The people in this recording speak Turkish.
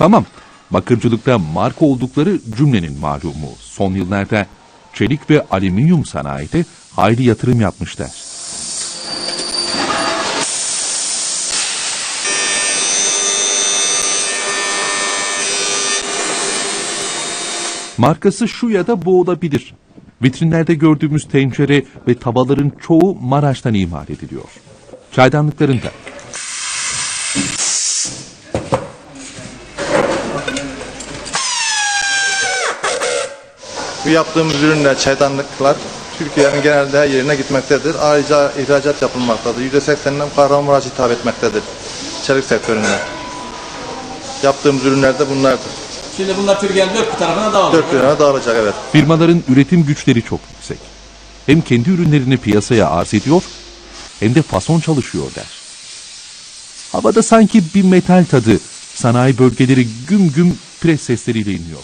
Tamam, bakırcılıkta marka oldukları cümlenin malumu. Son yıllarda çelik ve alüminyum sanayide hayli yatırım yapmışlar. Markası şu ya da bu olabilir. Vitrinlerde gördüğümüz tencere ve tavaların çoğu Maraş'tan imal ediliyor. Çaydanlıkların da. Bu yaptığımız ürünler, çaydanlıklar Türkiye'nin genelde her yerine gitmektedir. Ayrıca ihracat yapılmaktadır. %80'den Kahramanmaraş hitap etmektedir çelik sektöründe. Yaptığımız ürünler de bunlardır. Şimdi bunlar Türkiye'nin dört bir tarafına dağılıyor. Dört liraya dağılacak evet. Firmaların üretim güçleri çok yüksek. Hem kendi ürünlerini piyasaya arz ediyor hem de fason çalışıyorlar. Havada sanki bir metal tadı sanayi bölgeleri güm güm pres sesleriyle iniyor.